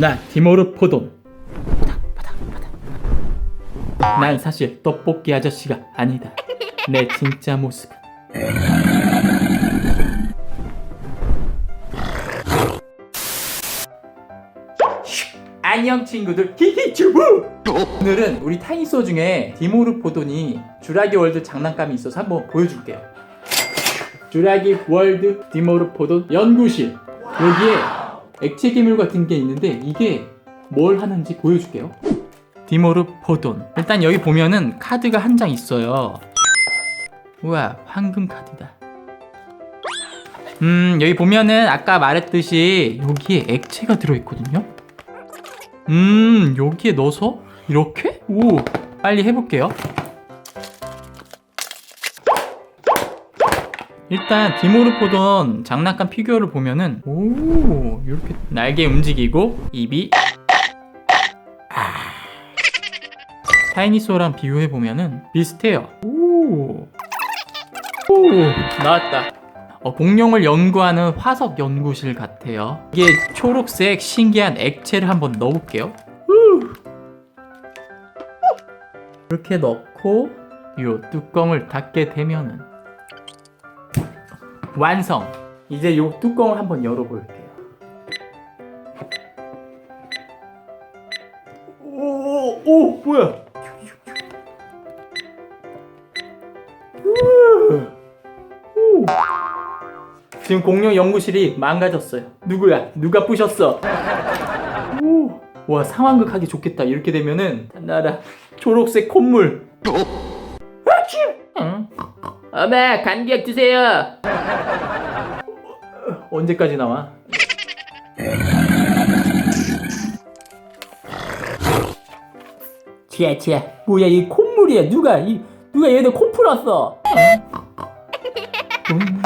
나 디모르 포돈. 난 사실 떡볶이 아저씨가 아니다. 내 진짜 모습은. 안녕 친구들 히히 튜브 오늘은 우리 타이소 중에 디모르 포돈이 주라기 월드 장난감이 있어서 한번 보여줄게요 주라기 월드 디모르 포돈 연구실. 여기에 액체 괴물 같은 게 있는데 이게 뭘 하는지 보여줄게요. 디모르 포돈. 일단 여기 보면은 카드가 한 장 있어요. 우와 황금 카드다. 음 여기 보면은 아까 말했듯이 여기에 액체가 들어있거든요. 음 여기에 넣어서 이렇게? 오 빨리 해볼게요 일단 디모르포던 장난감 피규어를 보면은 오 이렇게 날개 움직이고 입이 아. 타이니소랑 비교해 보면은 비슷해요 오, 오 나왔다 어, 공룡을 연구하는 화석 연구실 같아요. 이게 초록색 신기한 액체를 한번 넣어볼게요. 후. 이렇게 넣고 요 뚜껑을 닫게 되면은 완성. 이제 요 뚜껑을 한번 열어볼게요. 오, 오, 뭐야? 오. 지금 공룡 연구실이 망가졌어요. 누구야? 누가 부셨어? 오, 와 상황극 하기 좋겠다. 이렇게 되면은 나라 초록색 콧물. 아치! 응. 엄마 감기약 주세요. 언제까지 나와? 지야 지야 뭐야 이 콧물이야 누가 이 누가 얘들 코 풀었어? 음.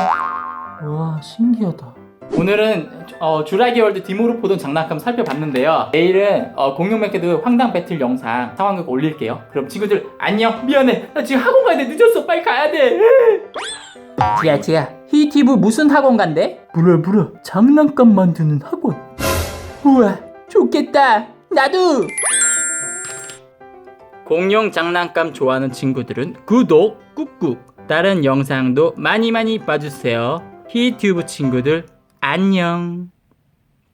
와 신기하다. 오늘은 어, 주라기 월드 디모르포돈 장난감 살펴봤는데요. 내일은 어, 공룡 맥케드 황당 배틀 영상 상황극 올릴게요. 그럼 친구들 안녕. 미안해. 나 지금 학원 가야 돼. 늦었어. 빨리 가야 돼. 지야 지야. 히티브 무슨 학원 간대? 물어 물어. 장난감 만드는 학원. 우와 좋겠다. 나도. 공룡 장난감 좋아하는 친구들은 구독 꾹꾹 다른 영상도 많이 많이 봐주세요 히튜브 친구들 안녕